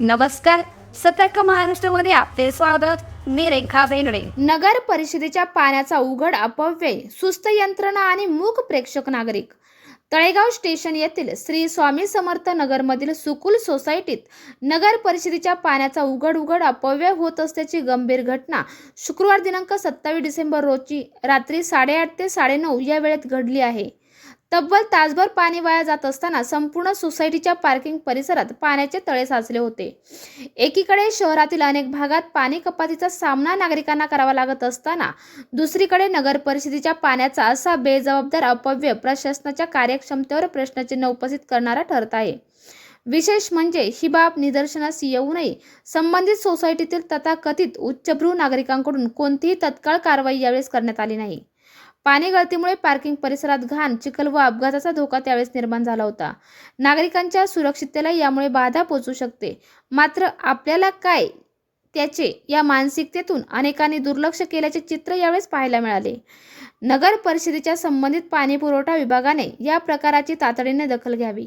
नमस्कार. सतर्क महाराष्ट्रामध्ये आपले स्वागत. मी रेखा बेंगडे नगर परिषदेच्या पाण्याचा उघड अपव्यय सुस्त यंत्रणा आणि मूक प्रेक्षक नागरिक. तळेगाव स्टेशन येथील श्री स्वामी समर्थ नगरमधील सुकुल सोसायटीत नगर परिषदेच्या पाण्याचा उघड उघड अपव्यय होत असल्याची गंभीर घटना शुक्रवार दिनांक सत्तावीस डिसेंबर रोजी रात्री साडेआठ ते साडेनऊ या वेळेत घडली आहे. तब्बल तासभर पाणी वाया जात असताना संपूर्ण सोसायटीच्या पार्किंग परिसरात पाण्याचे तळे साचले होते. एकीकडे शहरातील अनेक भागात पाणी कपातीचा सामना नागरिकांना करावा लागत असताना दुसरीकडे नगर परिषदेच्या पाण्याचा असा बेजबाबदार अपव्यय प्रशासनाच्या कार्यक्षमतेवर प्रश्नचिन्ह उपस्थित करणारा ठरत आहे. विशेष म्हणजे ही बाब निदर्शनास येऊनही संबंधित सोसायटीतील तथाकथित उच्चभ्रू नागरिकांकडून कोणतीही तत्काळ कारवाई यावेळेस करण्यात आली नाही. पाणी गळतीमुळे पार्किंग परिसरात घाण चिखल व अपघाताचा धोका त्यावेळेस निर्माण झाला होता. नागरिकांच्या सुरक्षिततेला यामुळे बाधा पोचू शकते. मात्र आपल्याला काय त्याचे या मानसिकतेतून अनेकांनी दुर्लक्ष केल्याचे चित्र यावेळेस पाहायला मिळाले. नगर परिषदेच्या संबंधित पाणी पुरवठा विभागाने या प्रकाराची तातडीने दखल घ्यावी.